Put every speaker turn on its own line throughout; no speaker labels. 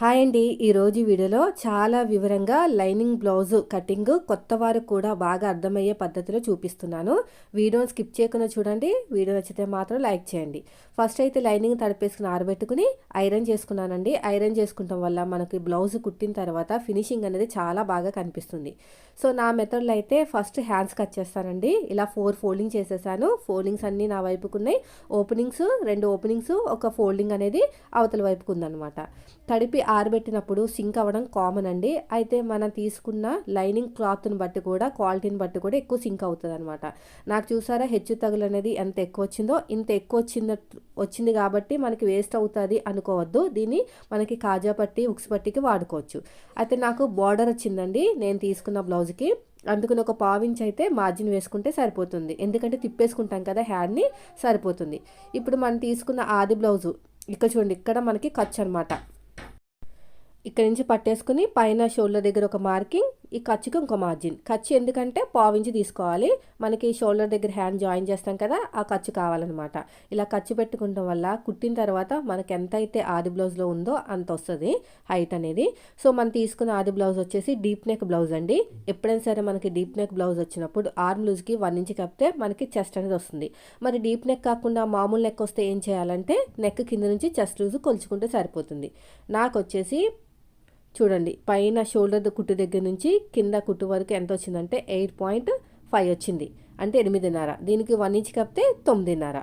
Hi అండి. ఈరోజు వీడియోలో చాలా వివరంగా లైనింగ్ బ్లౌజు కటింగ్ కొత్త వారు కూడా బాగా అర్థమయ్యే పద్ధతిలో చూపిస్తున్నాను. వీడియోని స్కిప్ చేయకుండా చూడండి. వీడియో నచ్చితే మాత్రం లైక్ చేయండి. ఫస్ట్ అయితే లైనింగ్ తడిపేసుకుని ఆరబెట్టుకుని ఐరన్ చేసుకున్నానండి. ఐరన్ చేసుకుంటాం వల్ల మనకి బ్లౌజ్ కుట్టిన తర్వాత ఫినిషింగ్ అనేది చాలా బాగా కనిపిస్తుంది. సో నా మెథడ్లో అయితే ఫస్ట్ హ్యాండ్స్ కట్ చేస్తానండి. ఇలా ఫోర్ ఫోల్డింగ్ చేసేసాను. ఫోల్డింగ్స్ అన్నీ నా వైపుకున్నాయి ఓపెనింగ్స్ రెండు ఓపెనింగ్స్ ఒక ఫోల్డింగ్ అనేది అవతల వైపుకు ఉందన్నమాట. తడిపి ఆరబెట్టినప్పుడు సింక్ అవ్వడం కామన్ అండి. అయితే మనం తీసుకున్న లైనింగ్ క్లాత్ని బట్టి కూడా క్వాలిటీని బట్టి కూడా ఎక్కువ సింక్ అవుతుంది అనమాట నాకు చూసారా హెచ్చు తగులు అనేది ఎంత ఎక్కువ వచ్చిందో ఇంత ఎక్కువ వచ్చింద వచ్చింది కాబట్టి మనకి వేస్ట్ అవుతుంది అనుకోవద్దు. దీన్ని మనకి కాజా పట్టి ఉక్స్ పట్టికి వాడుకోవచ్చు. అయితే నాకు బార్డర్ వచ్చిందండి నేను తీసుకున్న బ్లౌజ్కి. అందుకని ఒక పావించి అయితే మార్జిన్ వేసుకుంటే సరిపోతుంది. ఎందుకంటే తిప్పేసుకుంటాం కదా హ్యాండ్ని సరిపోతుంది. ఇప్పుడు మనం తీసుకున్న ఆది బ్లౌజు ఇక్కడ చూడండి ఇక్కడ మనకి ఖర్చు అనమాట ఇక్కడ నుంచి పట్టేసుకుని పైన షోల్డర్ దగ్గర ఒక మార్కింగ్ ఈ ఖర్చుకి ఇంకో మార్జిన్. ఖర్చు ఎందుకంటే పావించి తీసుకోవాలి. మనకి షోల్డర్ దగ్గర హ్యాండ్ జాయిన్ చేస్తాం కదా ఆ ఖర్చు కావాలన్నమాట. ఇలా ఖర్చు పెట్టుకోవడం వల్ల కుట్టిన తర్వాత మనకి ఎంత అయితే ఆది బ్లౌజ్లో ఉందో అంత వస్తుంది హైట్ అనేది. సో మనం తీసుకున్న ఆది బ్లౌజ్ వచ్చేసి డీప్ నెక్ బ్లౌజ్ అండి. ఎప్పుడైనా సరే మనకి డీప్ నెక్ బ్లౌజ్ వచ్చినప్పుడు ఆర్మ్ లూజ్కి వన్ ఇంచ్ కప్పితే మనకి చెస్ట్ అనేది వస్తుంది. మరి డీప్ నెక్ కాకుండా మామూలు నెక్ వస్తే ఏం చేయాలంటే నెక్ కింద నుంచి చెస్ట్ లూజ్ కొలుచుకుంటే సరిపోతుంది. నాకు వచ్చేసి చూడండి పైన షోల్డర్ కుట్టు దగ్గర నుంచి కింద కుట్టు వరకు ఎంత వచ్చిందంటే ఎయిట్ పాయింట్ ఫైవ్ వచ్చింది. అంటే ఎనిమిదిన్నర. దీనికి వన్ ఇంచ్ కప్పితే తొమ్మిదిన్నర.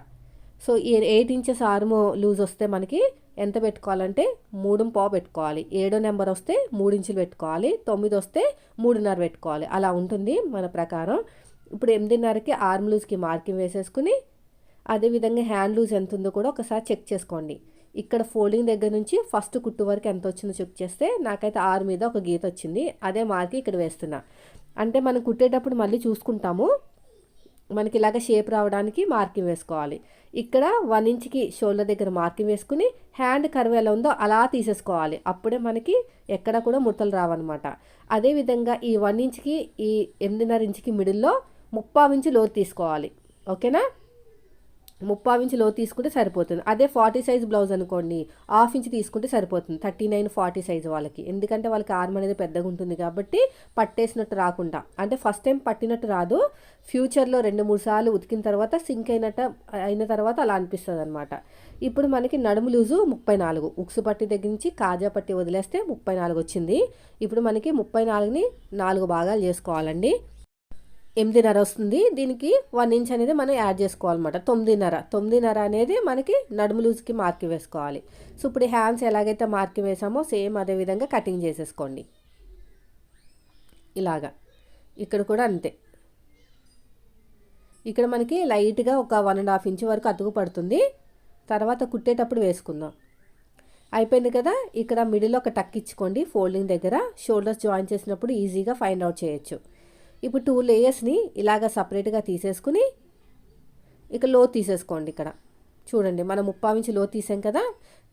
సో ఈ ఎయిట్ ఇంచెస్ ఆర్మ్ లూజ్ వస్తే మనకి ఎంత పెట్టుకోవాలంటే మూడు పావు పెట్టుకోవాలి. ఏడో నెంబర్ వస్తే మూడు ఇంచులు పెట్టుకోవాలి. తొమ్మిది వస్తే మూడున్నర పెట్టుకోవాలి. అలా ఉంటుంది మన ప్రకారం. ఇప్పుడు ఎనిమిదిన్నరకి ఆర్మ్ లూజ్కి మార్కింగ్ వేసేసుకుని అదేవిధంగా హ్యాండ్ లూజ్ ఎంత ఉందో కూడా ఒకసారి చెక్ చేసుకోండి. ఇక్కడ ఫోల్డింగ్ దగ్గర నుంచి ఫస్ట్ కుట్టు వరకు ఎంత వచ్చిందో చెక్ చేస్తే నాకైతే ఆరు మీద ఒక గీత వచ్చింది. అదే మార్కి ఇక్కడ వేస్తున్నా. అంటే మనం కుట్టేటప్పుడు మళ్ళీ చూసుకుంటాము. మనకి ఇలాగ షేప్ రావడానికి మార్కింగ్ వేసుకోవాలి. ఇక్కడ వన్ ఇంచ్కి షోల్డర్ దగ్గర మార్కింగ్ వేసుకుని హ్యాండ్ కర్వ్ ఎలా ఉందో అలా తీసేసుకోవాలి. అప్పుడే మనకి ఎక్కడ కూడా ముడతలు రావన్నమాట. అదేవిధంగా ఈ వన్ ఇంచ్కి ఈ ఎనిమిదిన్నర ఇంచ్కి మిడిల్లో ముప్పావు ఇంచు లోతు తీసుకోవాలి. ఓకేనా? ముప్పావు ఇంచ్లో తీసుకుంటే సరిపోతుంది. అదే ఫార్టీ సైజ్ బ్లౌజ్ అనుకోండి హాఫ్ ఇంచ్ తీసుకుంటే సరిపోతుంది. థర్టీ నైన్ ఫార్టీ సైజ్ వాళ్ళకి. ఎందుకంటే వాళ్ళకి ఆర్మ్ అనేది పెద్దగా ఉంటుంది కాబట్టి పట్టేసినట్టు రాకుండా. అంటే ఫస్ట్ టైం పట్టినట్టు రాదు. ఫ్యూచర్లో రెండు మూడు సార్లు ఉతికిన తర్వాత సింక్ అయినట్టు అయిన తర్వాత అలా అనిపిస్తుంది అనమాట ఇప్పుడు మనకి నడుము లూజు ముప్పై నాలుగు. ఉక్సు పట్టి దగ్గర నుంచి కాజా పట్టి వదిలేస్తే ముప్పై నాలుగు వచ్చింది. ఇప్పుడు మనకి ముప్పై నాలుగుని నాలుగు భాగాలు చేసుకోవాలండి. ఎనిమిదిన్నర వస్తుంది. దీనికి వన్ ఇంచ్ అనేది మనం యాడ్ చేసుకోవాలన్నమాట. తొమ్మిదిన్నర. తొమ్మిదిన్నర అనేది మనకి నడుము లూజ్కి మార్కి వేసుకోవాలి. సో ఇప్పుడు హ్యాండ్స్ ఎలాగైతే మార్కి వేసామో సేమ్ అదే విధంగా కటింగ్ చేసేసుకోండి. ఇలాగా. ఇక్కడ కూడా అంతే. ఇక్కడ మనకి లైట్గా ఒక వన్ అండ్ హాఫ్ ఇంచ్ వరకు అతుకు పడుతుంది. తర్వాత కుట్టేటప్పుడు వేసుకుందాం. అయిపోయింది కదా? ఇక్కడ మిడిల్ ఒక టక్ ఇచ్చుకోండి ఫోల్డింగ్ దగ్గర. షోల్డర్స్ జాయిన్ చేసినప్పుడు ఈజీగా ఫైండ్ అవుట్ చేయొచ్చు. ఇప్పుడు టూ లేయర్స్ని ఇలాగ సపరేట్గా తీసేసుకుని ఇక లో తీసేసుకోండి ఇక్కడ. చూడండి మనం ముప్పావించి లో తీసాం కదా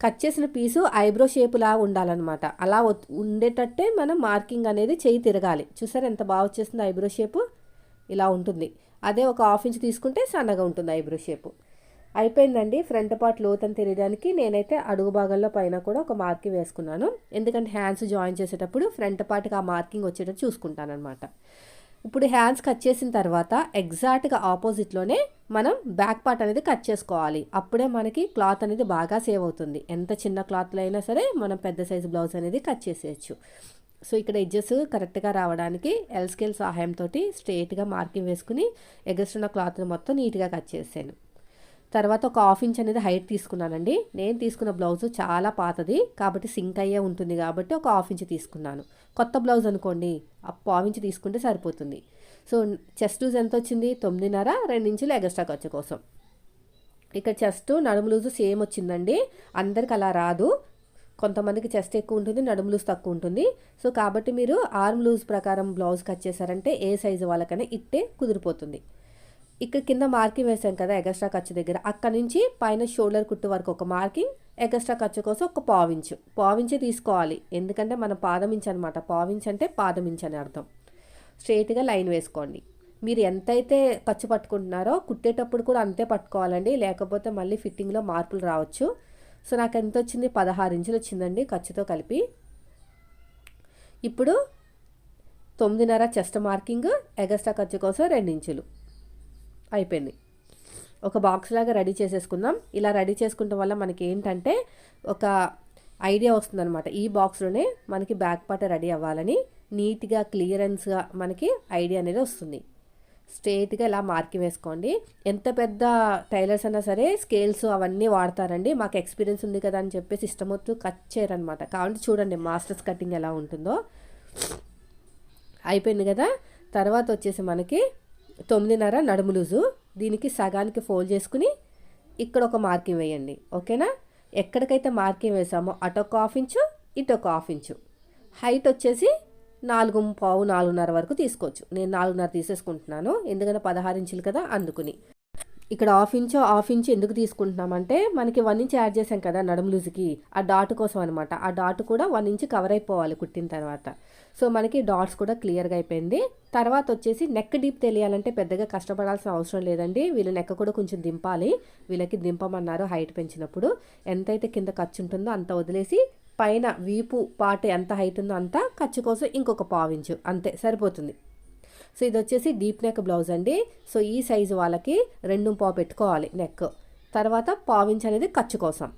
కట్ చేసిన పీసు ఐబ్రో షేపులా ఉండాలన్నమాట. అలా ఉండేటట్టే మనం మార్కింగ్ అనేది చేయి తిరగాలి. చూసారు ఎంత బాగా వచ్చేస్తుంది ఐబ్రో షేపు ఇలా ఉంటుంది. అదే ఒక హాఫ్ ఇంచ్ తీసుకుంటే సన్నగా ఉంటుంది ఐబ్రో షేపు అయిపోయిందండి. ఫ్రంట్ పార్ట్ అని తెలియడానికి నేనైతే అడుగు భాగంలో పైన కూడా ఒక మార్కింగ్ వేసుకున్నాను. ఎందుకంటే హ్యాండ్స్ జాయిన్ చేసేటప్పుడు ఫ్రంట్ పార్ట్కి ఆ మార్కింగ్ వచ్చేటట్టు చూసుకుంటాను అనమాట ఇప్పుడు హ్యాండ్స్ కట్ చేసిన తర్వాత ఎగ్జాక్ట్గా ఆపోజిట్లోనే మనం బ్యాక్ పార్ట్ అనేది కట్ చేసుకోవాలి. అప్పుడే మనకి క్లాత్ అనేది బాగా సేవ్ అవుతుంది. ఎంత చిన్న క్లాత్లో అయినా సరే మనం పెద్ద సైజు బ్లౌజ్ అనేది కట్ చేసేయచ్చు. సో ఇక్కడ ఎడ్జెస్ కరెక్ట్గా రావడానికి ఎల్ స్కేల్ సహాయంతో స్ట్రేట్గా మార్కింగ్ వేసుకుని ఎగస్టున్న క్లాత్ని మొత్తం నీట్గా కట్ చేసాను తర్వాత ఒక హాఫ్ ఇంచ్ అనేది హైట్ తీసుకున్నానండి. నేను తీసుకున్న బ్లౌజ్ చాలా పాతది కాబట్టి సింక్ అయ్యే ఉంటుంది కాబట్టి ఒక హాఫ్ ఇంచ్ తీసుకున్నాను. కొత్త బ్లౌజ్ అనుకోండి ఆ పావు ఇంచ్ తీసుకుంటే సరిపోతుంది. సో చెస్ట్ లూజ్ ఎంత వచ్చింది? తొమ్మిదిన్నర రెండు ఇంచులు ఎగస్ట్రా ఖర్చు కోసం. ఇక్కడ చెస్ట్ నడుము లూజు సేమ్ వచ్చిందండి. అందరికి అలా రాదు. కొంతమందికి చెస్ట్ ఎక్కువ ఉంటుంది నడుము లూజ్ తక్కువ ఉంటుంది. సో కాబట్టి మీరు ఆర్మ్ లూజ్ ప్రకారం బ్లౌజ్ కట్ చేశారంటే ఏ సైజు వాళ్ళకైనా ఇట్టే కుదిరిపోతుంది. ఇక్కడ కింద మార్కింగ్ వేసాం కదా ఎగస్ట్రా ఖర్చు దగ్గర. అక్కడ నుంచి పైన షోల్డర్ కుట్టు వరకు ఒక మార్కింగ్ ఎగస్ట్రా ఖర్చు కోసం ఒక పావించు. పావించి తీసుకోవాలి. ఎందుకంటే మనం పాదమించు అనమాట పావించు అంటే పాదమించు అని అర్థం. స్ట్రైట్గా లైన్ వేసుకోండి. మీరు ఎంతైతే ఖర్చు పట్టుకుంటున్నారో కుట్టేటప్పుడు కూడా అంతే పట్టుకోవాలండి. లేకపోతే మళ్ళీ ఫిట్టింగ్లో మార్పులు రావచ్చు. సో నాకు ఎంత వచ్చింది? పదహారు ఇంచులు వచ్చిందండి ఖర్చుతో కలిపి. ఇప్పుడు తొమ్మిదిన్నర చెస్ట్ మార్కింగ్ ఎగస్ట్రా ఖర్చు కోసం రెండు ఇంచులు. అయిపోయింది. ఒక బాక్స్ లాగా రెడీ చేసేసుకుందాం. ఇలా రెడీ చేసుకుంటాం వల్ల మనకి ఏంటంటే ఒక ఐడియా వస్తుందన్నమాట. ఈ బాక్స్లోనే మనకి బ్యాక్ పార్ట్ రెడీ అవ్వాలని నీట్గా క్లియరెన్స్గా మనకి ఐడియా అనేది వస్తుంది. స్ట్రేట్గా ఇలా మార్కింగ్ వేసుకోండి. ఎంత పెద్ద టైలర్స్ అయినా సరే స్కేల్స్ అవన్నీ వాడతారండి. మాకు ఎక్స్పీరియన్స్ ఉంది కదా అని చెప్పేసి ఇష్టం వద్దు కట్ చేయరనమాట కాబట్టి చూడండి మాస్టర్స్ కటింగ్ ఎలా ఉంటుందో. అయిపోయింది కదా? తర్వాత వచ్చేసి మనకి తొమ్మిదిన్నర నడుము లూజు. దీనికి సగానికి ఫోల్డ్ చేసుకుని ఇక్కడ ఒక మార్కింగ్ వేయండి. ఓకేనా? ఎక్కడికైతే మార్కింగ్ వేసామో అటు ఒక హాఫ్ ఇంచు ఇటు ఒక హాఫ్ ఇంచు. హైట్ వచ్చేసి నాలుగు పావు నాలుగున్నర వరకు తీసుకోవచ్చు. నేను నాలుగున్నర తీసేసుకుంటున్నాను. ఎందుకంటే పదహారు ఇంచులు కదా అందుకుని. ఇక్కడ హాఫ్ ఇంచ్ హాఫ్ ఇంచ్ ఎందుకు తీసుకుంటున్నామంటే మనకి వన్ ఇంచ్ యాడ్ చేసాం కదా నడుము లూజుకి ఆ డాట్ కోసం అనమాట ఆ డాట్ కూడా వన్ ఇంచ్ కవర్ అయిపోవాలి కుట్టిన తర్వాత. సో మనకి డాట్స్ కూడా క్లియర్గా అయిపోయింది. తర్వాత వచ్చేసి నెక్ డీప్ తెలియాలంటే పెద్దగా కష్టపడాల్సిన అవసరం లేదండి. వీళ్ళు నెక్ కూడా కొంచెం దింపాలి. వీళ్ళకి దింపమన్నారు హైట్ పెంచినప్పుడు. ఎంతైతే కింద ఖర్చు ఉంటుందో అంత వదిలేసి పైన వీపు పాట ఎంత హైట్ ఉందో అంత ఖర్చు కోసం ఇంకొక పావించు అంతే సరిపోతుంది. సో ఇది వచ్చేసి డీప్ నెక్ బ్లౌజ్ అండి. సో ఈ సైజు వాళ్ళకి రెండు పావు పెట్టుకోవాలి నెక్. తర్వాత పావించ్ అనేది ఖర్చు కోసం.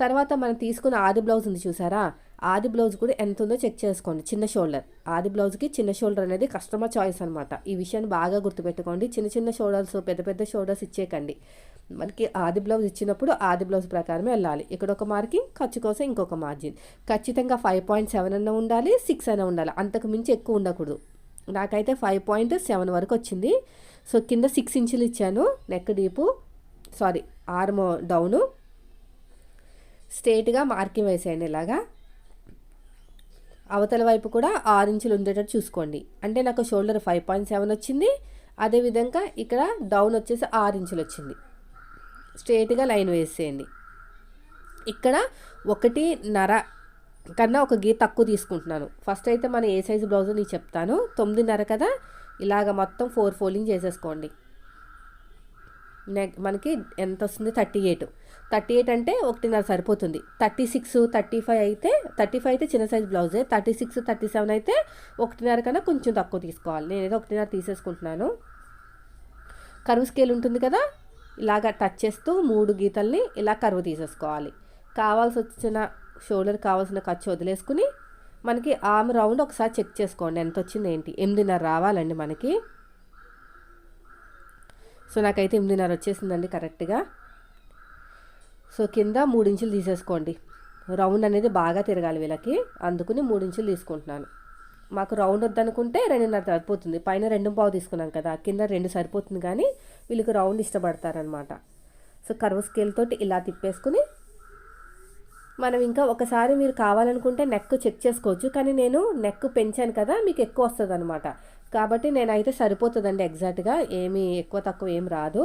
తర్వాత మనం తీసుకున్న ఆది బ్లౌజ్ ఉంది చూసారా? ఆది బ్లౌజ్ కూడా ఎంత ఉందో చెక్ చేసుకోండి. చిన్న షోల్డర్. ఆది బ్లౌజ్కి చిన్న షోల్డర్ అనేది కస్టమర్ చాయిస్ అనమాట ఈ విషయాన్ని బాగా గుర్తుపెట్టుకోండి. చిన్న చిన్న షోల్డర్స్ పెద్ద పెద్ద షోల్డర్స్ ఇచ్చేకండి మనకి ఆది బ్లౌజ్ ఇచ్చినప్పుడు ఆది బ్లౌజ్ ప్రకారమే వెళ్ళాలి. ఇక్కడ ఒక మార్కింగ్ ఖర్చు కోసం ఇంకొక మార్జిన్. ఖచ్చితంగా ఫైవ్ పాయింట్ సెవెన్ అన్న ఉండాలి సిక్స్ అయినా ఉండాలి. అంతకు మించి ఎక్కువ ఉండకూడదు. నాకైతే ఫైవ్ పాయింట్ సెవెన్ వరకు వచ్చింది. సో కింద సిక్స్ ఇంచులు ఇచ్చాను. Neck deep sorry arm down స్ట్రేట్గా మార్కింగ్ వేసేయండి ఇలాగా. అవతల వైపు కూడా ఆరు ఇంచులు ఉండేటట్టు చూసుకోండి. అంటే నాకు షోల్డర్ ఫైవ్ పాయింట్ సెవెన్ వచ్చింది. అదేవిధంగా ఇక్కడ డౌన్ వచ్చేసి ఆరు ఇంచులు వచ్చింది. స్ట్రేట్గా లైన్ వేసేయండి. ఇక్కడ ఒకటి నర కన్నా ఒక గీ తక్కువ తీసుకుంటున్నాను. ఫస్ట్ అయితే మన ఏ సైజు బ్లౌజ్ నీకు చెప్తాను. తొమ్మిదిన్నర కదా? ఇలాగ మొత్తం ఫోర్ ఫోల్డింగ్ చేసేసుకోండి. నెక్ మనకి ఎంత వస్తుంది? థర్టీ ఎయిట్ థర్టీ ఎయిట్ అంటే ఒకటిన్నర సరిపోతుంది. థర్టీ సిక్స్ థర్టీ ఫైవ్ అయితే థర్టీ ఫైవ్ అయితే చిన్న సైజ్ బ్లౌజే థర్టీ సిక్స్ థర్టీ సెవెన్ అయితే ఒకటిన్నర కన్నా కొంచెం తక్కువ తీసుకోవాలి. నేనైతే ఒకటిన్నర తీసేసుకుంటున్నాను. కరువు స్కేల్ ఉంటుంది కదా? ఇలాగ టచ్ చేస్తూ మూడు గీతల్ని ఇలా కరువు తీసేసుకోవాలి. కావాల్సి వచ్చిన షోల్డర్ కావాల్సిన ఖర్చు వదిలేసుకుని మనకి ఆమ్ రౌండ్ ఒకసారి చెక్ చేసుకోండి ఎంత వచ్చింది ఏంటి. ఎనిమిదిన్నర రావాలండి మనకి. సో నాకైతే ఎనిమిదిన్నర వచ్చేసిందండి కరెక్ట్గా. సో కింద మూడించులు తీసేసుకోండి. రౌండ్ అనేది బాగా తిరగాలి వీళ్ళకి. అందుకుని మూడించులు తీసుకుంటున్నాను. మాకు రౌండ్ వద్దనుకుంటే రెండున్నర సరిపోతుంది. పైన రెండు పావు తీసుకున్నాం కదా కింద రెండు సరిపోతుంది కానీ వీళ్ళకి రౌండ్ ఇష్టపడతారనమాట. సో కర్వ్ స్కేల్ తోటి ఇలా తిప్పేసుకుని మనం ఇంకా ఒకసారి మీరు కావాలనుకుంటే నెక్ చెక్ చేసుకోవచ్చు. కానీ నేను నెక్ పెంచాను కదా మీకు ఎక్కువ వస్తుంది అనమాట కాబట్టి నేనైతే సరిపోతుందండి ఎగ్జాక్ట్గా ఏమీ ఎక్కువ తక్కువ ఏం రాదు.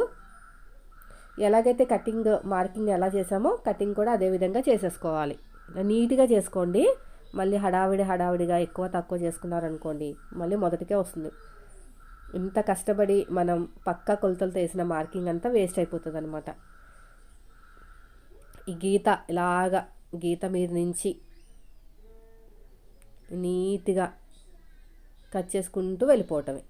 ఎలాగైతే కటింగ్ మార్కింగ్ ఎలా చేసామో కటింగ్ కూడా అదే విధంగా చేసేసుకోవాలి. నీట్గా చేసుకోండి. మళ్ళీ హడావిడి హడావిడిగా ఎక్కువ తక్కువ చేసుకున్నారనుకోండి మళ్ళీ మొదటికే వస్తుంది. ఇంత కష్టపడి మనం పక్క కొలతలతో వేసిన మార్కింగ్ అంతా వేస్ట్ అయిపోతుంది అనమాట ఈ గీత ఇలాగా గీత మీద నుంచి నీట్గా కట్ చేసుకుంటూ వెళ్ళిపోవటమే.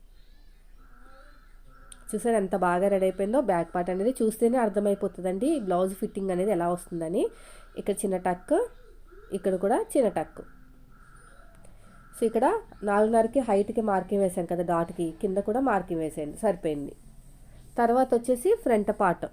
చూసారు ఎంత బాగా రెడీ అయిపోయిందో? బ్యాక్ పార్ట్ అనేది చూస్తేనే అర్థమైపోతుందండి. బ్లౌజ్ ఫిట్టింగ్ అనేది ఎలా వస్తుందని. ఇక్కడ చిన్న టక్ ఇక్కడ కూడా చిన్న టక్. సో ఇక్కడ నాలుగున్నరకి హైట్కి మార్కింగ్ వేసాం కదా డాట్కి. కింద కూడా మార్కింగ్ వేసేయండి. సరిపోయింది. తర్వాత వచ్చేసి ఫ్రంట్ పార్ట్.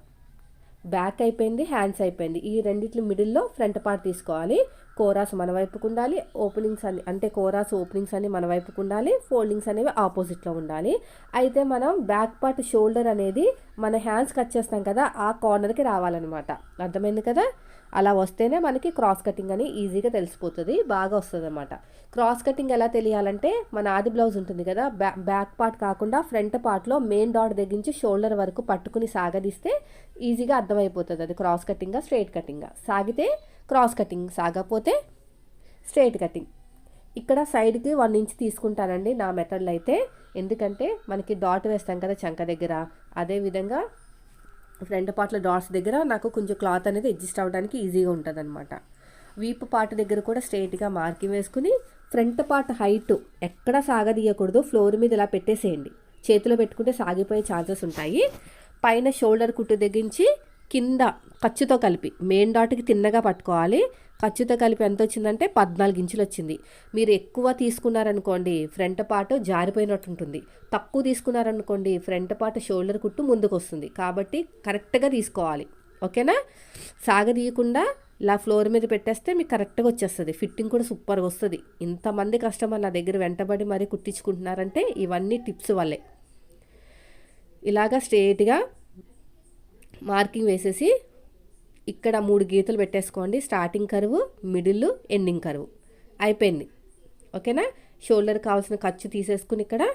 బ్యాక్ అయిపోయింది హ్యాండ్స్ అయిపోయింది. ఈ రెండింటి మిడిల్లో ఫ్రంట్ పార్ట్ తీసుకోవాలి. కోరాస్ మన వైపుకు ఉండాలి. ఓపెనింగ్స్ అన్ని అంటే కోరాస్ ఓపెనింగ్స్ అన్ని మన వైపుకు ఉండాలి. ఫోల్డింగ్స్ అనేవి ఆపోజిట్లో ఉండాలి. అయితే మనం బ్యాక్ పార్ట్ షోల్డర్ అనేది మన హ్యాండ్స్ కట్ చేస్తాం కదా ఆ కార్నర్కి రావాలన్నమాట. అర్థమైంది కదా? అలా వస్తేనే మనకి క్రాస్ కటింగ్ అని ఈజీగా తెలిసిపోతుంది బాగా వస్తుంది అనమాట క్రాస్ కటింగ్ ఎలా తెలియాలంటే మన ఆది బ్లౌజ్ ఉంటుంది కదా బ్యా బ్యాక్ పార్ట్ కాకుండా ఫ్రంట్ పార్ట్లో మెయిన్ డాట్ దగ్గరించి షోల్డర్ వరకు పట్టుకుని సాగదీస్తే ఈజీగా అర్థమైపోతుంది. అది క్రాస్ కటింగ్గా స్ట్రైట్ కటింగ్గా సాగితే క్రాస్ కటింగ్ సాగపోతే స్ట్రైట్ కటింగ్. ఇక్కడ సైడ్కి వన్ ఇంచ్ తీసుకుంటానండి నా మెథడ్లో అయితే. ఎందుకంటే మనకి డాట్ వేస్తాం కదా చంక దగ్గర అదేవిధంగా ఫ్రంట్ పార్ట్లో డాట్స్ దగ్గర నాకు కొంచెం క్లాత్ అనేది అడ్జస్ట్ అవ్వడానికి ఈజీగా ఉంటుంది అనమాట వీపు పార్ట్ దగ్గర కూడా స్ట్రైట్గా మార్కింగ్ వేసుకుని ఫ్రంట్ పార్ట్ హైట్ ఎక్కడ సాగదీయకూడదు. ఫ్లోర్ మీద ఇలా పెట్టేసేయండి. చేతిలో పెట్టుకుంటే సాగిపోయే ఛాన్సెస్ ఉంటాయి. పైన షోల్డర్ కుట్టు తెగించి కింద ఖర్చుతో కలిపి మెయిన్ డాట్కి తిన్నగా పట్టుకోవాలి. ఖర్చుతో కలిపి ఎంత వచ్చిందంటే పద్నాలుగు ఇంచులు వచ్చింది. మీరు ఎక్కువ తీసుకున్నారనుకోండి ఫ్రంట్ పార్ట్ జారిపోయినట్టు ఉంటుంది తక్కువ తీసుకున్నారనుకోండి ఫ్రంట్ పార్ట్ షోల్డర్ కుట్టు ముందుకు వస్తుంది కాబట్టి కరెక్ట్గా తీసుకోవాలి. ఓకేనా? సాగదీయకుండా ఇలా ఫ్లోర్ మీద పెట్టేస్తే మీకు కరెక్ట్గా వచ్చేస్తుంది. ఫిట్టింగ్ కూడా సూపర్గా వస్తుంది. ఇంతమంది కస్టమర్ నా దగ్గర వెంటబడి మరీ కుట్టించుకుంటున్నారంటే ఇవన్నీ టిప్స్ వల్లే. ఇలాగా స్ట్రేట్గా మార్కింగ్ వేసేసి ఇక్కడ మూడు గీతలు పెట్టేసుకోండి. స్టార్టింగ్ కరువు మిడిల్ ఎండింగ్ కరువు. అయిపోయింది. ఓకేనా? షోల్డర్ కావాల్సిన ఖర్చు తీసేసుకుని ఇక్కడ.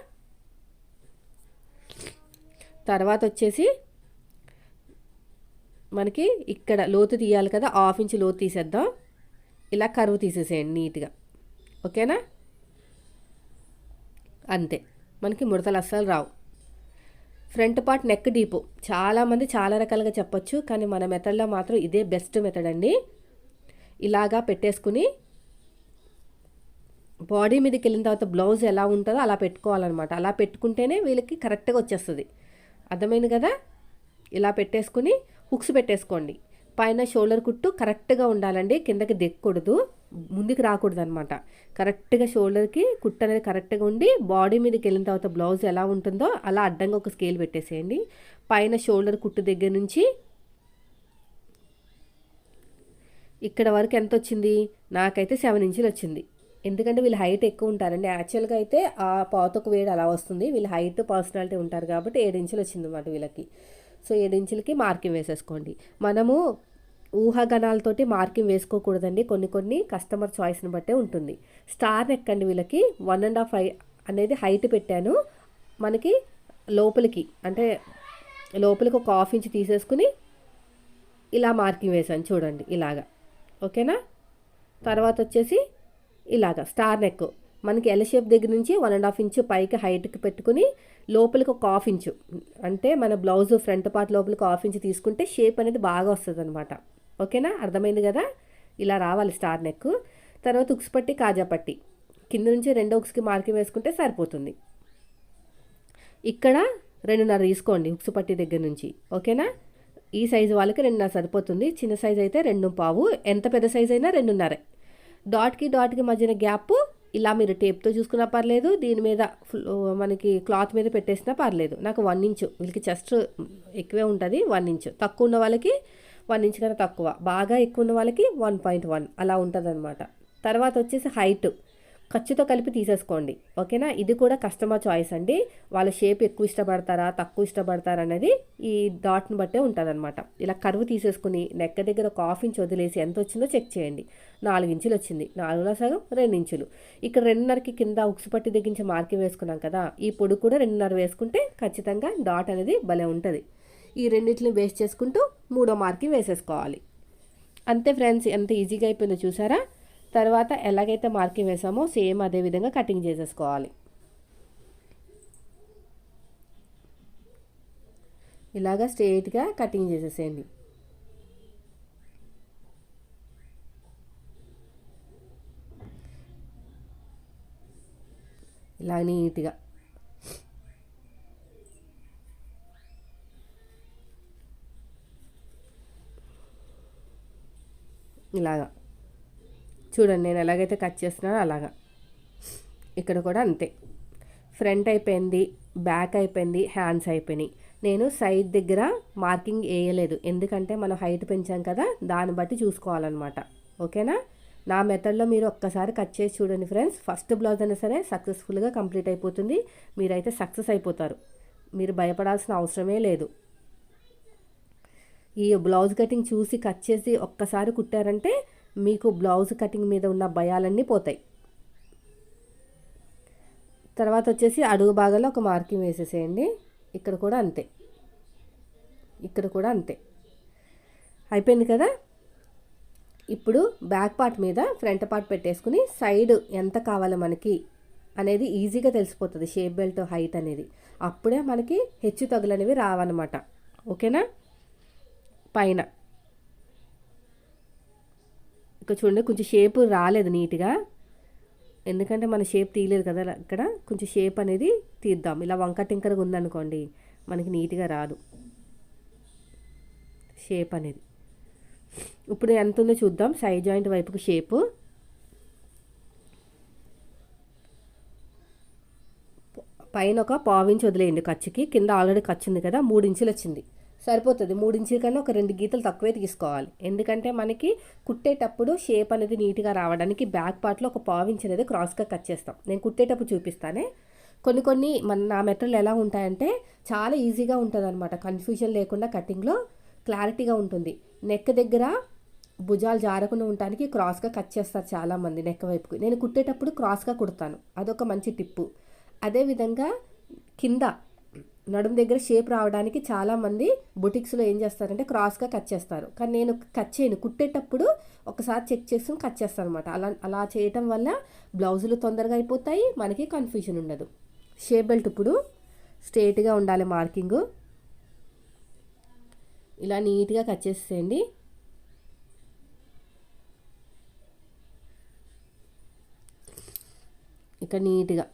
తర్వాత వచ్చేసి మనకి ఇక్కడ లోతు తీయాలి కదా హాఫ్ ఇంచ్ లోతు తీసేద్దాం. ఇలా కరువు తీసేసేయండి నీట్గా. ఓకేనా? అంతే. మనకి ముడతలు అస్సలు రావు. Front part neck deep. చాలామంది చాలా రకాలుగా చెప్పొచ్చు కానీ మన మెథడ్లో మాత్రం ఇదే బెస్ట్ మెథడ్ అండి. ఇలాగా పెట్టేసుకుని బాడీ మీదకి వెళ్ళిన తర్వాత బ్లౌజ్ ఎలా ఉంటుందో అలా పెట్టుకోవాలన్నమాట. అలా పెట్టుకుంటేనే వీళ్ళకి కరెక్ట్గా వచ్చేస్తుంది. అర్థమైంది కదా? ఇలా పెట్టేసుకుని హుక్స్ పెట్టేసుకోండి. పైన షోల్డర్ కుట్టు కరెక్ట్గా ఉండాలండి. కిందకి దిక్కకూడదు ముందుకు రాకూడదు అనమాట కరెక్ట్గా షోల్డర్కి కుట్టు అనేది కరెక్ట్గా ఉండి బాడీ మీదకి వెళ్ళిన తర్వాత బ్లౌజ్ ఎలా ఉంటుందో అలా అడ్డంగా ఒక స్కేల్ పెట్టేసేయండి. పైన షోల్డర్ కుట్టు దగ్గర నుంచి ఇక్కడ వరకు ఎంత వచ్చింది? నాకైతే సెవెన్ ఇంచులు వచ్చింది. ఎందుకంటే వీళ్ళు హైట్ ఎక్కువ ఉంటారండి. యాక్చువల్గా అయితే ఆ పాతకు వేడి అలా వస్తుంది. వీళ్ళు హైట్ పర్సనాలిటీ ఉంటారు కాబట్టి ఏడు ఇంచులు వచ్చింది అన్నమాట వీళ్ళకి. సో ఏడు ఇంచులకి మార్కింగ్ వేసేసుకోండి. మనము ఊహాగణాలతోటి మార్కింగ్ వేసుకోకూడదండి. కొన్ని కొన్ని కస్టమర్ చాయిస్ని బట్టే ఉంటుంది. స్టార్ ఎక్కండి వీళ్ళకి. వన్ అండ్ హాఫ్ అనేది హైట్ పెట్టాను. మనకి లోపలికి అంటే లోపలికి ఒక హాఫ్ ఇంచ్ తీసేసుకుని ఇలా మార్కింగ్ వేసాను చూడండి ఇలాగా. ఓకేనా? తర్వాత వచ్చేసి ఇలాగా స్టార్ నెక్. మనకి ఎల్ షేప్ దగ్గర నుంచి వన్ అండ్ హాఫ్ ఇంచు పైకి హైట్కి పెట్టుకుని లోపలికి ఒక హాఫ్ ఇంచు అంటే మన బ్లౌజ్ ఫ్రంట్ పార్ట్ లోపలికి హాఫ్ ఇంచు తీసుకుంటే షేప్ అనేది బాగా వస్తుంది అనమాట ఓకేనా అర్థమైంది కదా? ఇలా రావాలి స్టార్ నెక్ తర్వాత ఉక్స్ పట్టి కాజా పట్టి. కింద నుంచి రెండో ఉక్స్కి మార్కింగ్ వేసుకుంటే సరిపోతుంది. ఇక్కడ రెండున్నర తీసుకోండి ఉక్స్ పట్టి దగ్గర నుంచి. ఓకేనా ఈ సైజు వాళ్ళకి రెండున్నర సరిపోతుంది. చిన్న సైజు అయితే రెండు పావు. ఎంత పెద్ద సైజు అయినా రెండున్నర. డాట్కి డాట్కి మధ్యన గ్యాప్ ఇలా మీరు టేప్తో చూసుకున్నా పర్లేదు దీని మీద మనకి క్లాత్ మీద పెట్టేసినా పర్లేదు. నాకు వన్ ఇంచు వీళ్ళకి చెస్ట్ ఎక్కువే ఉంటుంది వన్ ఇంచు. తక్కువ ఉన్న వాళ్ళకి వన్ ఇంచ్ కన్నా తక్కువ. బాగా ఎక్కువ ఉన్న వాళ్ళకి వన్ పాయింట్ వన్ అలా ఉంటుంది తర్వాత వచ్చేసి హైట్. ఖర్చుతో కలిపి తీసేసుకోండి. ఓకేనా? ఇది కూడా కస్టమర్ చాయిస్ అండి. వాళ్ళ షేప్ ఎక్కువ ఇష్టపడతారా తక్కువ ఇష్టపడతారా అనేది ఈ డాట్ని బట్టే ఉంటుందన్నమాట. ఇలా కరువు తీసేసుకుని నెక్క దగ్గర ఒక హాఫ్ ఇంచ్ వదిలేసి ఎంత వచ్చిందో చెక్ చేయండి. నాలుగు ఇంచులు వచ్చింది. నాలుగులో సగం రెండు ఇంచులు. ఇక్కడ రెండున్నరకి కింద ఉక్సు పట్టి దగ్గర మార్కింగ్ వేసుకున్నాం కదా ఈ పొడి కూడా రెండున్నర వేసుకుంటే ఖచ్చితంగా డాట్ అనేది భలే ఉంటుంది. ఈ రెండింటిని వేస్ట్ చేసుకుంటూ మూడో మార్కింగ్ వేసేసుకోవాలి. అంతే ఫ్రెండ్స్ ఎంత ఈజీగా అయిపోయిందో చూసారా? తర్వాత ఎలాగైతే మార్కింగ్ వేసామో సేమ్ అదే విధంగా కటింగ్ చేసేసుకోవాలి. ఇలాగా స్ట్రేట్గా కటింగ్ చేసేసేయండి. ఇలా నీట్గా. ఇలాగా. చూడండి నేను ఎలాగైతే కట్ చేస్తున్నానో అలాగా. ఇక్కడ కూడా అంతే. ఫ్రంట్ అయిపోయింది బ్యాక్ అయిపోయింది హ్యాండ్స్ అయిపోయినాయి. నేను సైడ్ దగ్గర మార్కింగ్ వేయలేదు. ఎందుకంటే మనం హైట్ పెంచాం కదా దాన్ని బట్టి చూసుకోవాలన్నమాట. ఓకేనా? నా మెథడ్లో మీరు ఒక్కసారి కట్ చేసి చూడండి ఫ్రెండ్స్. ఫస్ట్ బ్లౌజ్ అయినా సరే సక్సెస్ఫుల్గా కంప్లీట్ అయిపోతుంది. మీరైతే సక్సెస్ అయిపోతారు. మీరు భయపడాల్సిన అవసరమే లేదు. ఈ బ్లౌజ్ కటింగ్ చూసి కట్ చేసి ఒక్కసారి కుట్టారంటే మీకు బ్లౌజ్ కటింగ్ మీద ఉన్న భయాలన్నీ పోతాయి. తర్వాత వచ్చేసి అడుగు భాగంలో ఒక మార్కింగ్ వేసేసేయండి. ఇక్కడ కూడా అంతే. ఇక్కడ కూడా అంతే. అయిపోయింది కదా? ఇప్పుడు బ్యాక్ పార్ట్ మీద ఫ్రంట్ పార్ట్ పెట్టేసుకుని సైడ్ ఎంత కావాలి మనకి అనేది ఈజీగా తెలిసిపోతుంది. షేప్ బెల్ట్ హైట్ అనేది. అప్పుడే మనకి హెచ్చు తగులనేవి రావన్నమాట. ఓకేనా? పైన. ఇక్కడ చూడండి కొంచెం షేప్ రాలేదు నీట్గా. ఎందుకంటే మన షేప్ తీయలేదు కదా ఇక్కడ. కొంచెం షేప్ అనేది తీద్దాం. ఇలా వంక టింకరగా ఉందనుకోండి మనకి నీట్గా రాదు. షేప్ అనేది. ఇప్పుడు ఎంత ఉందో చూద్దాం. సైడ్ జాయింట్ వైపుకు షేపు పైన ఒక పావించి వదిలేయండి ఖర్చుకి. కింద ఆల్రెడీ ఖర్చు ఉంది కదా మూడు ఇంచులు వచ్చింది సరిపోతుంది. మూడు ఇంచుల కన్నా ఒక రెండు గీతలు తక్కువే తీసుకోవాలి. ఎందుకంటే మనకి కుట్టేటప్పుడు షేప్ అనేది నీట్గా రావడానికి బ్యాక్ పార్ట్లో ఒక పావించి అనేది క్రాస్గా కట్ చేస్తాం. నేను కుట్టేటప్పుడు చూపిస్తానే. కొన్ని కొన్ని మన నా మెటీరియల్ ఎలా ఉంటాయంటే చాలా ఈజీగా ఉంటుంది అనమాట కన్ఫ్యూజన్ లేకుండా కటింగ్లో క్లారిటీగా ఉంటుంది. నెక్ దగ్గర భుజాలు జారకుండా ఉండటానికి క్రాస్గా కట్ చేస్తారు చాలామంది నెక్ వైపుకి. నేను కుట్టేటప్పుడు క్రాస్గా కుడతాను. అదొక మంచి టిప్పు. అదేవిధంగా కింద నడుము దగ్గర షేప్ రావడానికి చాలామంది బుటిక్స్లో ఏం చేస్తారంటే క్రాస్గా కట్ చేస్తారు. కానీ నేను కట్ చేయను. కుట్టేటప్పుడు ఒకసారి చెక్ చేసుకుని కట్ చేస్తాను అనమాట అలా అలా చేయటం వల్ల బ్లౌజులు తొందరగా అయిపోతాయి మనకి కన్ఫ్యూజన్ ఉండదు. షేప్ బెల్ట్ ఇప్పుడు స్ట్రేట్గా ఉండాలి మార్కింగు ఇలా నీట్గా కట్ చేసేయండి. ఇక నీట్గా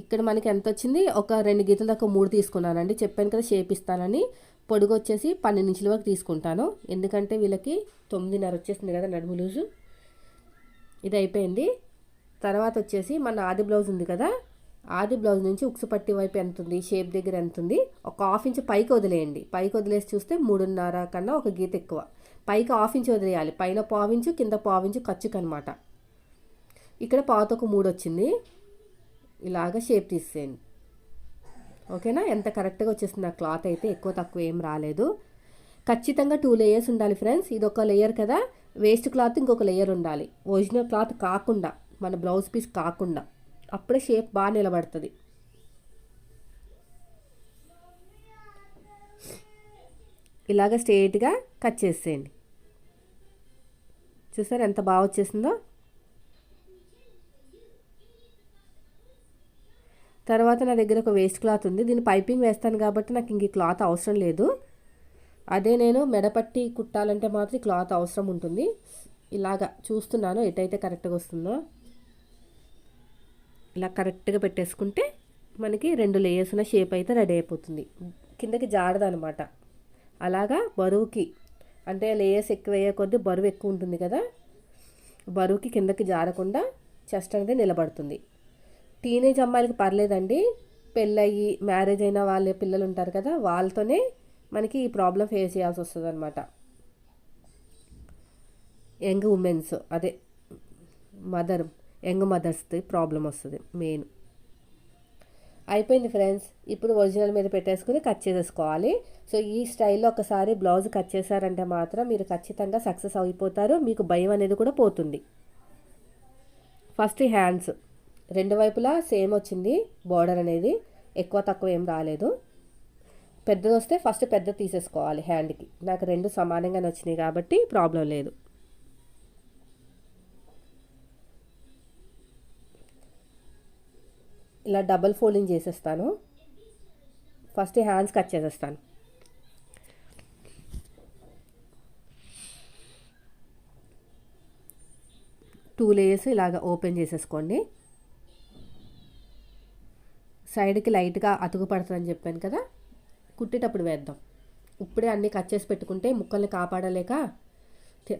ఇక్కడ మనకి ఎంత వచ్చింది? ఒక రెండు గీతల దాకా మూడు తీసుకున్నానండి. చెప్పాను కదా షేప్ ఇస్తానని పొడుగు వచ్చేసి పన్నెండు ఇంచుల వరకు తీసుకుంటాను. ఎందుకంటే వీళ్ళకి తొమ్మిదిన్నర వచ్చేసింది కదా నడుము లూజు. ఇది అయిపోయింది. తర్వాత వచ్చేసి మన ఆది బ్లౌజ్ ఉంది కదా. ఆది బ్లౌజ్ నుంచి ఉక్సు పట్టి వైపు ఎంత ఉంది? షేప్ దగ్గర ఎంత ఉంది? ఒక హాఫ్ ఇంచ్ పైకి వదిలేయండి. పైకి వదిలేసి చూస్తే మూడున్నర కన్నా ఒక గీత ఎక్కువ. పైకి హాఫ్ ఇంచ్ వదిలేయాలి. పైన పావించు కింద పావించు ఖర్చుకు అనమాట ఇక్కడ పాతకు మూడు వచ్చింది. ఇలాగ షేప్ తీసేయండి. ఓకేనా ఎంత కరెక్ట్గా వచ్చేసింది ఆ క్లాత్ అయితే ఎక్కువ తక్కువ ఏం రాలేదు. ఖచ్చితంగా టూ లేయర్స్ ఉండాలి ఫ్రెండ్స్ ఇది ఒక లేయర్ కదా. వేస్ట్ క్లాత్ ఇంకొక లేయర్ ఉండాలి. ఒరిజినల్ క్లాత్ కాకుండా మన బ్లౌజ్ పీస్ కాకుండా అప్పుడే షేప్ బాగా నిలబడుతుంది. ఇలాగ స్ట్రేట్గా కట్ చేసేయండి. చూసారు ఎంత బాగా వచ్చేసిందో? తర్వాత నా దగ్గర ఒక వేస్ట్ క్లాత్ ఉంది. దీన్ని పైపింగ్ వేస్తాను కాబట్టి నాకు ఇంక క్లాత్ అవసరం లేదు. అదే నేను మెడపట్టి కుట్టాలంటే మాత్రం క్లాత్ అవసరం ఉంటుంది. ఇలాగా చూస్తున్నాను ఎటైతే కరెక్ట్గా వస్తుందో. ఇలా కరెక్ట్గా పెట్టేసుకుంటే మనకి రెండు లేయర్స్ ఉన్న షేప్ అయితే రెడీ అయిపోతుంది. కిందకి జాడదనమాట అలాగా బరువుకి అంటే లేయర్స్ ఎక్కువ అయ్యే కొద్దీ బరువు ఎక్కువ ఉంటుంది కదా. బరువుకి కిందకి జారకుండా చెస్ట్ అనేది నిలబడుతుంది. టీనేజ్ అమ్మాయిలకి పర్లేదండి. పెళ్ళయి మ్యారేజ్ అయిన వాళ్ళ పిల్లలు ఉంటారు కదా వాళ్ళతోనే మనకి ఈ ప్రాబ్లం ఫేస్ చేయాల్సి వస్తుంది అనమాట యంగ్ ఉమెన్స్ అదే మదర్ యంగ్ మదర్స్ది ప్రాబ్లం వస్తుంది మెయిన్. అయిపోయింది ఫ్రెండ్స్. ఇప్పుడు ఒరిజినల్ మీద పెట్టేసుకుని కట్ చేసేసుకోవాలి. సో ఈ స్టైల్లో ఒకసారి బ్లౌజ్ కట్ చేశారంటే మాత్రం మీరు ఖచ్చితంగా సక్సెస్ అయిపోతారు. మీకు భయం అనేది కూడా పోతుంది. First hands. రెండు వైపులా సేమ్ వచ్చింది బార్డర్ అనేది. ఎక్కువ తక్కువ ఏం రాలేదు. పెద్దది వస్తే ఫస్ట్ పెద్ద తీసేసుకోవాలి హ్యాండ్కి నాకు రెండు సమానంగానే వచ్చినాయి కాబట్టి ప్రాబ్లం లేదు. ఇలా డబల్ ఫోల్డింగ్ చేసేస్తాను. ఫస్ట్ హ్యాండ్స్ కట్ చేసేస్తాను. టూ లేయర్స్ ఇలాగ ఓపెన్ చేసేసుకోండి. సైడ్కి లైట్గా అతుకు పడుతుందని చెప్పాను కదా కుట్టేటప్పుడు వేద్దాం. ఇప్పుడే అన్నీ కట్ చేసి పెట్టుకుంటే ముక్కల్ని కాపాడలేక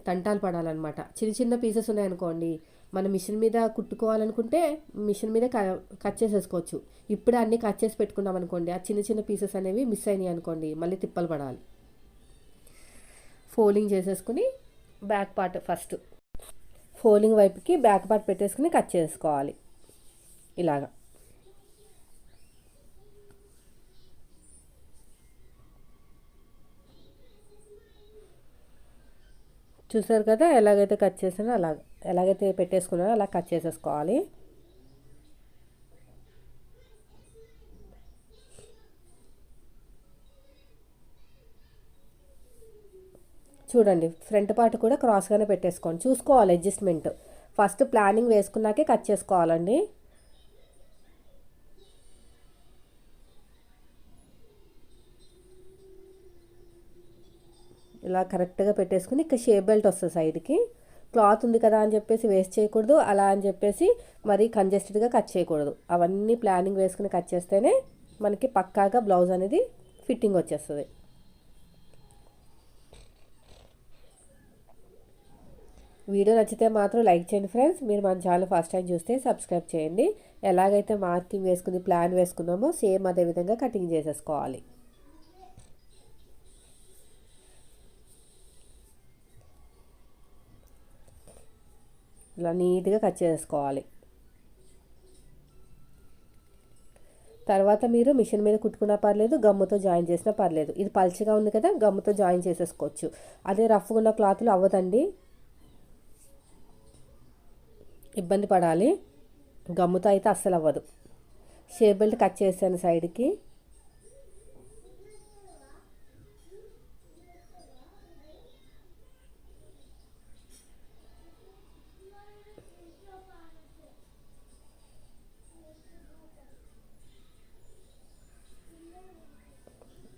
తంటాలు పడాలన్నమాట. చిన్న చిన్న పీసెస్ ఉన్నాయనుకోండి మన మిషన్ మీద కుట్టుకోవాలనుకుంటే మిషన్ మీద కట్ చేసేసుకోవచ్చు. ఇప్పుడే అన్నీ కట్ చేసి పెట్టుకున్నాం అనుకోండి ఆ చిన్న చిన్న పీసెస్ అనేవి మిస్ అయినాయి అనుకోండి మళ్ళీ తిప్పలు పడాలి. ఫోలింగ్ చేసేసుకుని బ్యాక్ పార్ట్ ఫస్ట్. ఫోలింగ్ వైపుకి బ్యాక్ పార్ట్ పెట్టేసుకుని కట్ చేసుకోవాలి. ఇలాగా. చూసారు కదా ఎలాగైతే కట్ చేసానో అలా ఎలాగైతే పెట్టేసుకున్నానో అలా కట్ చేసేసుకోవాలి. చూడండి ఫ్రంట్ పార్ట్ కూడా క్రాస్గానే పెట్టేసుకోండి. చూసుకోవాలి అడ్జస్ట్మెంట్ ఫస్ట్ ప్లానింగ్ వేసుకున్నాకే కట్ చేసుకోవాలండి. ఇలా కరెక్ట్గా పెట్టేసుకుని ఇక షేప్ బెల్ట్ వస్తుంది సైడ్కి. క్లాత్ ఉంది కదా అని చెప్పేసి వేస్ట్ చేయకూడదు అలా అని చెప్పేసి మరీ కంజెస్టెడ్గా కట్ చేయకూడదు. అవన్నీ ప్లానింగ్ వేసుకుని కట్ చేస్తేనే మనకి పక్కాగా బ్లౌజ్ అనేది ఫిట్టింగ్ వచ్చేస్తుంది. వీడియో నచ్చితే మాత్రం లైక్ చేయండి ఫ్రెండ్స్. మీరు మన ఛానల్ ఫస్ట్ టైం చూస్తే సబ్స్క్రైబ్ చేయండి. ఎలాగైతే మార్కింగ్ వేసుకుని ప్లాన్ వేసుకున్నామో సేమ్ అదే విధంగా కటింగ్ చేసేసుకోవాలి. ఇలా నీట్గా కట్ చేసుకోవాలి. తర్వాత మీరు మిషన్ మీద కుట్టుకున్నా పర్లేదు గమ్ముతో జాయిన్ చేసినా పర్లేదు. ఇది పల్చగా ఉంది కదా గమ్ముతో జాయిన్ చేసేసుకోవచ్చు. అదే రఫ్గా ఉన్న క్లాత్లు అవ్వదండి. ఇబ్బంది పడాలి. గమ్ముతో అయితే అస్సలు అవ్వదు షేప్ బెల్ట్ కట్ చేశాను సైడ్కి.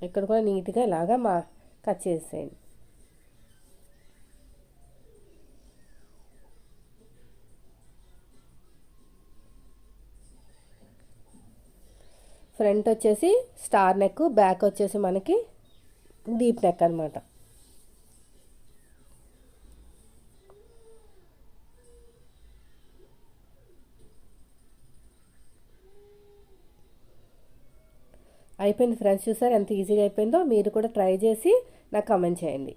ఇక్కడ కూడా నీట్గా ఇలాగా మా కట్ చేసేయండి. ఫ్రంట్ వచ్చేసి స్టార్ నెక్ బ్యాక్ వచ్చేసి మనకి డీప్ నెక్ అనమాట అయిపోయింది ఫ్రెండ్స్ చూసారు ఎంత ఈజీగా అయిపోయిందో మీరు కూడా ట్రై చేసి నాకు కమెంట్ చేయండి.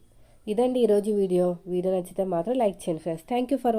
ఇదండి ఈరోజు వీడియో. వీడియో నచ్చితే మాత్రం లైక్ చేయండి ఫ్రెండ్స్. Thank you for